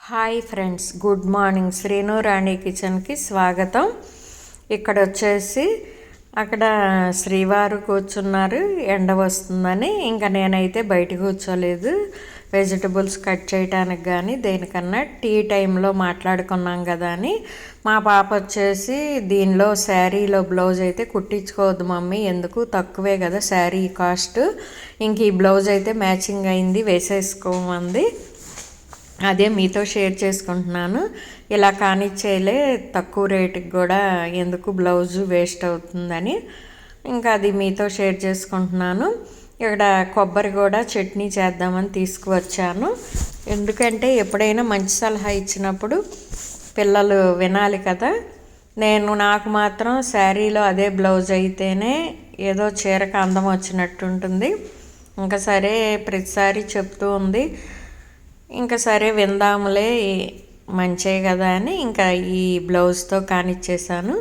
Hi friends good morning. Srinu Rani కిచెన్కి స్వాగతం. ఇక్కడ వచ్చేసి అక్కడ శ్రీవారు కూర్చున్నారు. ఎండ వస్తుందని ఇంకా నేనైతే బయట కూర్చోలేదు. వెజిటబుల్స్ కట్ చేయడానికి కానీ దేనికన్నా టీ టైంలో మాట్లాడుకున్నాం కదా అని. మా పాప వచ్చేసి దీనిలో శారీలో బ్లౌజ్ అయితే కుట్టించుకోవద్దు మమ్మీ ఎందుకు? తక్కువే కదా శారీ కాస్ట్. ఇంక ఈ బ్లౌజ్ అయితే మ్యాచింగ్ అయింది వేసేసుకోమంది. అదే మీతో షేర్ చేసుకుంటున్నాను. ఇలా కానిచ్చేలే తక్కువ రేటుకి కూడా ఎందుకు బ్లౌజు వేస్ట్ అవుతుందని. ఇంకా అది మీతో షేర్ చేసుకుంటున్నాను. ఇక్కడ కొబ్బరి కూడా చట్నీ చేద్దామని తీసుకువచ్చాను. ఎందుకంటే ఎప్పుడైనా మంచి సలహా ఇచ్చినప్పుడు పిల్లలు వినాలి కదా. నేను నాకు మాత్రం శారీలో అదే బ్లౌజ్ అయితేనే ఏదో చీరకు అందం వచ్చినట్టు ఉంటుంది ఇంకా సరే ప్రతిసారి చెప్తూ ఉంది. ఇంకా సరే విందాములే మంచే కదా అని ఇంకా ఈ బ్లౌజ్తో కానిచ్చేసాను.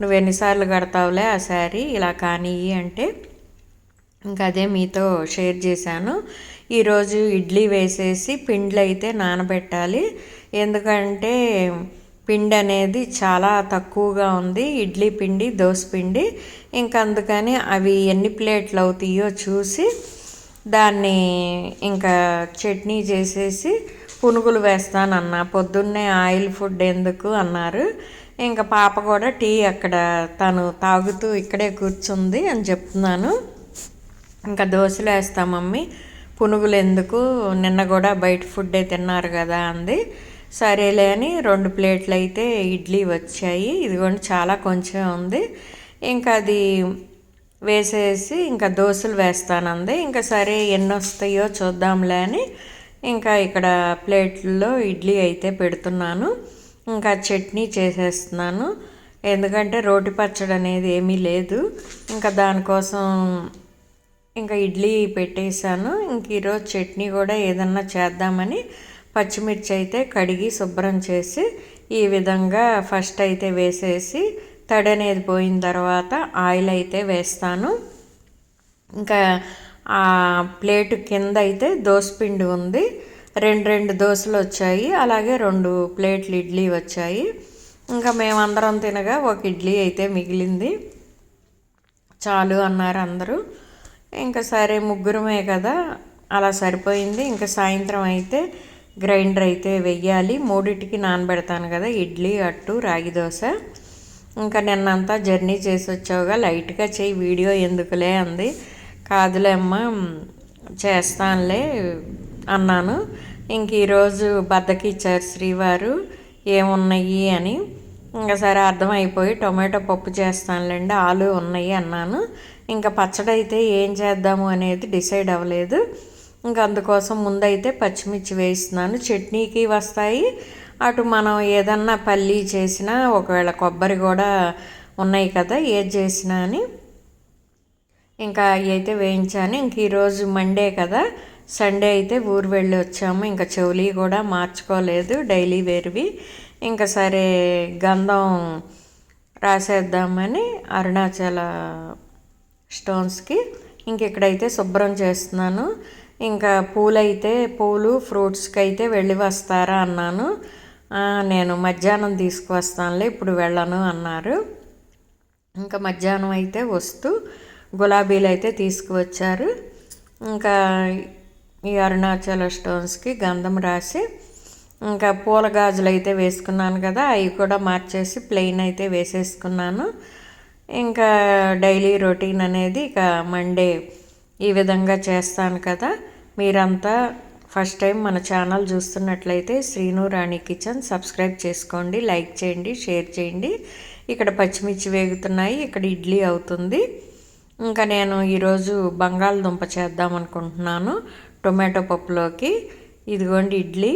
నువ్వు ఎన్నిసార్లు కడతావులే ఆ శారీ ఇలా కానియ్యి అంటే. ఇంకా అదే మీతో షేర్ చేశాను. ఈరోజు ఇడ్లీ వేసేసి పిండ్లు అయితే నానబెట్టాలి. ఎందుకంటే పిండి అనేది చాలా తక్కువగా ఉంది ఇడ్లీ పిండి దోశ పిండి. ఇంకా అందుకని అవి ఎన్ని ప్లేట్లు అవుతాయో చూసి దాన్ని ఇంకా చట్నీ చేసేసి పునుగులు వేస్తానన్న. పొద్దున్నే ఆయిల్ ఫుడ్ ఎందుకు అన్నారు. ఇంకా పాప కూడా టీ అక్కడ తను తాగుతూ ఇక్కడే కూర్చుంది అని చెప్తున్నాను. ఇంకా దోశలు వేస్తా మమ్మీ. పునుగులు ఎందుకు? నిన్న కూడా బయట ఫుడ్డే తిన్నారు కదా అంది. సరేలే అని రెండు ప్లేట్లు అయితే ఇడ్లీ వచ్చాయి. ఇదిగోండి చాలా కొంచెం ఉంది. ఇంకా అది వేసేసి ఇంకా దోశలు వేస్తానంది. ఇంకా సరే ఎన్ని వస్తాయో చూద్దాంలే అని ఇంకా ఇక్కడ ప్లేట్లో ఇడ్లీ అయితే పెడుతున్నాను. ఇంకా చట్నీ చేసేస్తున్నాను. ఎందుకంటే రోటి పచ్చడి అనేది ఏమీ లేదు. ఇంకా దానికోసం ఇంకా ఇడ్లీ పెట్టేశాను. ఇంక ఈరోజు చట్నీ కూడా ఏదన్నా చేద్దామని పచ్చిమిర్చి అయితే కడిగి శుభ్రం చేసి ఈ విధంగా ఫస్ట్ అయితే వేసేసి తడి అనేది పోయిన తర్వాత ఆయిల్ అయితే వేస్తాను. ఇంకా ఆ ప్లేట్ కింద అయితే పిండి ఉంది. రెండు రెండు దోశలు వచ్చాయి. అలాగే రెండు ప్లేట్లు ఇడ్లీ వచ్చాయి. ఇంకా మేమందరం తినగా ఒక ఇడ్లీ అయితే మిగిలింది. చాలు అన్నారు అందరూ. ఇంకా సరే ముగ్గురమే కదా. అలా సరిపోయింది. ఇంకా సాయంత్రం అయితే గ్రైండర్ అయితే వెయ్యాలి. మూడింటికి నానబెడతాను కదా ఇడ్లీ అట్టు రాగి దోశ. ఇంకా నిన్నంతా జర్నీ చేసి వచ్చావుగా. లైట్గా చేయి వీడియో ఎందుకులే అంది. కాదులే అమ్మ చేస్తానులే అన్నాను. ఇంక ఈరోజు బద్దకిచ్చారు శ్రీవారు ఏమున్నాయి అని. ఇంకా సరే అర్థమైపోయి టొమాటో పప్పు చేస్తానులేండి ఆలు ఉన్నాయి అన్నాను. ఇంకా పచ్చడి అయితే ఏం చేద్దాము అనేది డిసైడ్ అవ్వలేదు. ఇంకా అందుకోసం ముందైతే పచ్చిమిర్చి వేస్తున్నాను చట్నీకి వస్తాయి. అటు మనం ఏదన్నా పల్లీ చేసినా ఒకవేళ కొబ్బరి కూడా ఉన్నాయి కదా ఏది చేసినా అని. ఇంకా అయితే వేయించాను. ఇంక ఈరోజు మండే కదా సండే అయితే ఊరు వెళ్ళి వచ్చాము. ఇంకా చెవులి కూడా మార్చుకోలేదు డైలీ వేరువి. ఇంకా సరే గంధం రాసేద్దామని అరుణాచల స్టోన్స్కి. ఇంక ఇక్కడైతే శుభ్రం చేస్తున్నాను. ఇంకా పూలైతే పూలు ఫ్రూట్స్కి అయితే వెళ్ళి వస్తారా అన్నాను. నేను మధ్యాహ్నం తీసుకువస్తానులే ఇప్పుడు వెళ్ళను అన్నారు. ఇంకా మధ్యాహ్నం అయితే వస్తూ గులాబీలు అయితే తీసుకువచ్చారు. ఇంకా ఈ అరుణాచల స్టోన్స్కి గంధం రాసి ఇంకా పూల గాజులు అయితే వేసుకున్నాను కదా అవి కూడా మార్చేసి ప్లెయిన్ అయితే వేసేసుకున్నాను. ఇంకా డైలీ రొటీన్ అనేది ఇక మండే ఈ విధంగా చేస్తాను కదా మీరంతా ఫస్ట్ టైం మన ఛానల్ చూస్తున్నట్లయితే శ్రీను రాణి కిచెన్ సబ్స్క్రైబ్ చేసుకోండి లైక్ చేయండి షేర్ చేయండి. ఇక్కడ పచ్చిమిర్చి వేగుతున్నాయి ఇక్కడ ఇడ్లీ అవుతుంది. ఇంకా నేను ఈరోజు బంగాళదుంప చేద్దాం అనుకుంటున్నాను టొమాటో పప్పులోకి. ఇదిగోండి ఇడ్లీ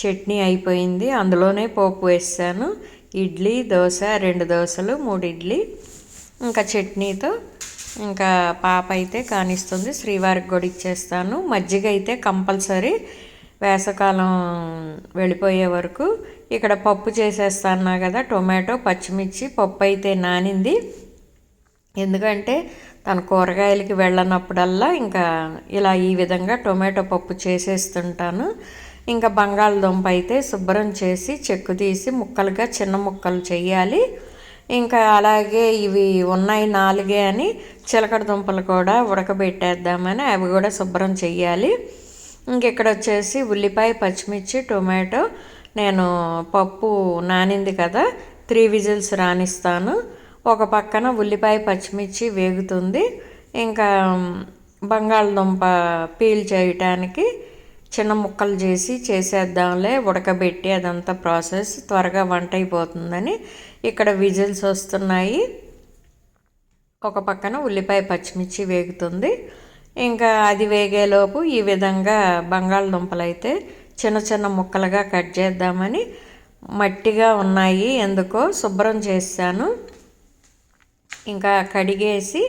చట్నీ అయిపోయింది అందులోనే పోపు వేసాను. ఇడ్లీ దోశ రెండు దోశలు మూడు ఇడ్లీ. ఇంకా చట్నీతో ఇంకా పాప అయితే కానిస్తుంది శ్రీవారికి కూడా ఇచ్చేస్తాను మజ్జిగ అయితే కంపల్సరీ వేసవకాలం వెళ్ళిపోయే వరకు ఇక్కడ పప్పు చేసేస్తాను కదా టొమాటో పచ్చిమిర్చి పప్పు అయితే నానింది. ఎందుకంటే తన కూరగాయలకి వెళ్ళనప్పుడల్లా ఇంకా ఇలా ఈ విధంగా టొమాటో పప్పు చేసేస్తుంటాను. ఇంకా బంగాళదుంప అయితే శుభ్రం చేసి చెక్కు తీసి ముక్కలుగా చిన్న ముక్కలు చేయాలి. ఇంకా అలాగే ఇవి ఉన్నాయి నాలుగే అని చిలకడ దుంపలు కూడా ఉడకబెట్టేద్దామని అవి కూడా శుభ్రం చెయ్యాలి. ఇంకెక్కడ వచ్చేసి ఉల్లిపాయ పచ్చిమిర్చి టొమాటో నేను పప్పు నానింది కదా త్రీ విజిల్స్ రాణిస్తాను ఒక పక్కన ఉల్లిపాయ పచ్చిమిర్చి వేగుతుంది. ఇంకా బంగాళదుంప పీల్ చేయటానికి చిన్న ముక్కలు చేసి చేసేద్దాంలే ఉడకబెట్టి అదంతా ప్రాసెస్ త్వరగా వంట అయిపోతుందని ఇక్కడ విజిల్స్ వస్తున్నాయి. ఒక పక్కన ఉల్లిపాయ పచ్చిమిర్చి వేగుతుంది. ఇంకా అది వేగేలోపు ఈ విధంగా బంగాళదుంపలు అయితే చిన్న చిన్న ముక్కలుగా కట్ చేద్దామని మట్టిగా ఉన్నాయి ఎందుకో శుభ్రం చేశాను. ఇంకా కడిగేసి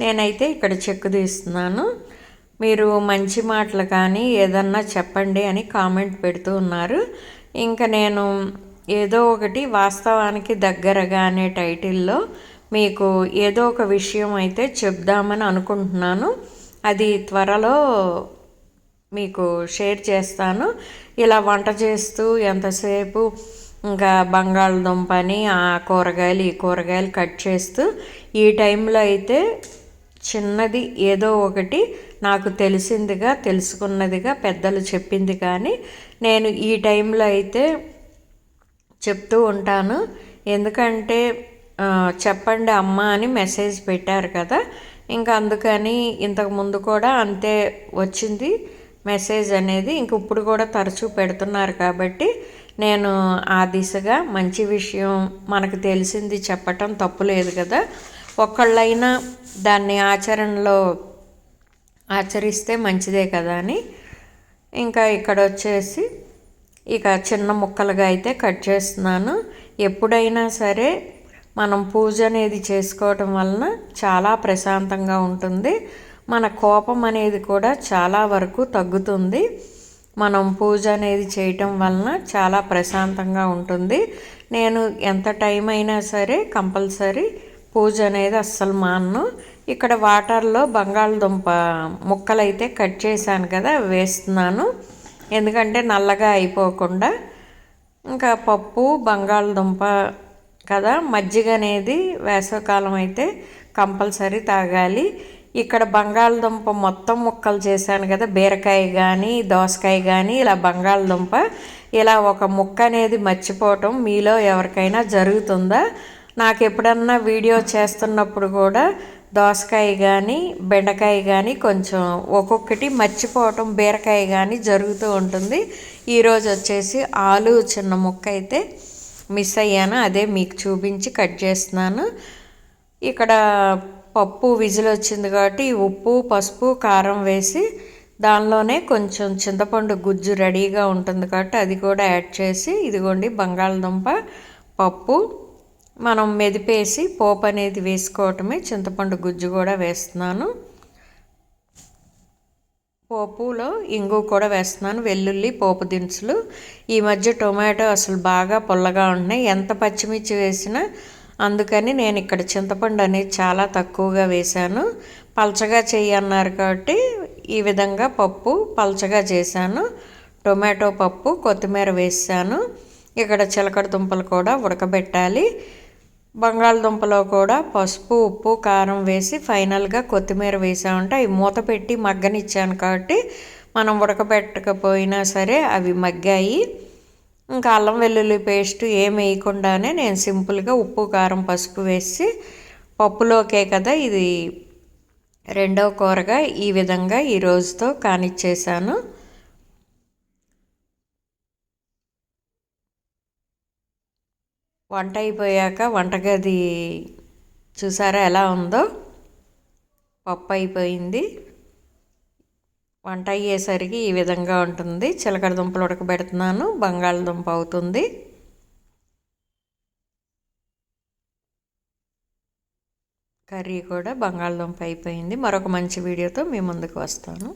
నేనైతే ఇక్కడ చెక్కు తీస్తున్నాను. మీరు మంచి మాటలు కానీ ఏదన్నా చెప్పండి అని కామెంట్ పెడుతూ ఉన్నారు. ఇంకా నేను ఏదో ఒకటి వాస్తవానికి దగ్గరగా అనే టైటిల్లో మీకు ఏదో ఒక విషయం అయితే చెప్దామని అనుకుంటున్నాను. అది త్వరలో మీకు షేర్ చేస్తాను. ఇలా వంట చేస్తూ ఎంతసేపు ఇంకా బంగాళదుంపని ఆ కూరగాయలు ఈ కూరగాయలు కట్ చేస్తూ ఈ టైంలో అయితే చిన్నది ఏదో ఒకటి నాకు తెలిసిందిగా తెలుసుకున్నదిగా పెద్దలు చెప్పింది కానీ నేను ఈ టైంలో అయితే చెప్తూ ఉంటాను. ఎందుకంటే చెప్పండి అమ్మ అని మెసేజ్ పెట్టారు కదా. ఇంకా అందుకని ఇంతకుముందు కూడా అంతే వచ్చింది మెసేజ్ అనేది. ఇంక ఇప్పుడు కూడా తరచూ పెడుతున్నారు కాబట్టి నేను ఆ దిశగా మంచి విషయం మనకు తెలిసింది చెప్పటం తప్పు లేదు కదా. ఒక్కళ్ళైనా దాన్ని ఆచరణలో ఆచరిస్తే మంచిదే కదా అని ఇంకా ఇక్కడ వచ్చేసి ఇక చిన్న ముక్కలుగా అయితే కట్ చేస్తున్నాను. ఎప్పుడైనా సరే మనం పూజ అనేది చేసుకోవటం వలన చాలా ప్రశాంతంగా ఉంటుంది. మన కోపం అనేది కూడా చాలా వరకు తగ్గుతుంది. మనం పూజ అనేది చేయటం వలన చాలా ప్రశాంతంగా ఉంటుంది. నేను ఎంత టైం అయినా సరే కంపల్సరీ పూజ అనేది అస్సలు మాన్ను. ఇక్కడ వాటర్లో బంగాళదుంప ముక్కలు అయితే కట్ చేశాను కదా వేస్తున్నాను. ఎందుకంటే నల్లగా అయిపోకుండా. ఇంకా పప్పు బంగాళదుంప కదా మజ్జిగ అనేది వేసవకాలం అయితే కంపల్సరీ తాగాలి. ఇక్కడ బంగాళదుంప మొత్తం ముక్కలు చేశాను కదా బీరకాయ కానీ దోసకాయ కానీ ఇలా బంగాళదుంప. ఇలా ఒక ముక్క అనేది మర్చిపోవటం మీలో ఎవరికైనా జరుగుతుందా? నాకు ఎప్పుడన్నా వీడియో చేస్తున్నప్పుడు కూడా దోసకాయ కానీ బెండకాయ కానీ కొంచెం ఒక్కొక్కటి మర్చిపోవటం బీరకాయ కానీ జరుగుతూ ఉంటుంది. ఈరోజు వచ్చేసి ఆలు చిన్న ముక్క అయితే మిస్ అయ్యాను. అదే మీకు చూపించి కట్ చేస్తున్నాను. ఇక్కడ పప్పు విజిల్ వచ్చింది కాబట్టి ఉప్పు పసుపు కారం వేసి దానిలోనే కొంచెం చింతపండు గుజ్జు రెడీగా ఉంటుంది కాబట్టి అది కూడా యాడ్ చేసి ఇదిగోండి బంగాళదుంప పప్పు. మనం మెదిపేసి పోపు అనేది వేసుకోవటమే చింతపండు గుజ్జు కూడా వేస్తున్నాను. పోపులో ఇంగు కూడా వేస్తున్నాను వెల్లుల్లి పోపు దినుసులు. ఈ మధ్య టొమాటో అసలు బాగా పుల్లగా ఉంటున్నాయి. ఎంత పచ్చిమిర్చి వేసినా అందుకని నేను ఇక్కడ చింతపండు అనేది చాలా తక్కువగా వేశాను. పలచగా చేయన్నారు కాబట్టి ఈ విధంగా పప్పు పలచగా చేశాను. టొమాటో పప్పు కొత్తిమీర వేసాను. ఇక్కడ చిలకడ దుంపలు కూడా ఉడకబెట్టాలి. బంగాళదుంపలో కూడా పసుపు ఉప్పు కారం వేసి ఫైనల్గా కొత్తిమీర వేసామంటే అవి మూత పెట్టి మగ్గనిచ్చాను కాబట్టి మనం ఉడకబెట్టకపోయినా సరే అవి మగ్గాయి. ఇంకా అల్లం వెల్లుల్లి పేస్ట్ ఏం వేయకుండానే నేను సింపుల్గా ఉప్పు కారం పసుపు వేసి పప్పులోకే కదా ఇది రెండవ కూరగా ఈ విధంగా ఈ రోజుతో కానిచ్చేసాను. వంట అయిపోయాక వంటగది చూసారా ఎలా ఉందో? పప్పు అయిపోయింది. వంట అయ్యేసరికి ఈ విధంగా ఉంటుంది. చిలకడ దుంపలు ఉడకబెడుతున్నాను. బంగాళదుంప అవుతుంది. కర్రీ కూడా బంగాళదుంప అయిపోయింది. మరొక మంచి వీడియోతో మీ ముందుకు వస్తాను.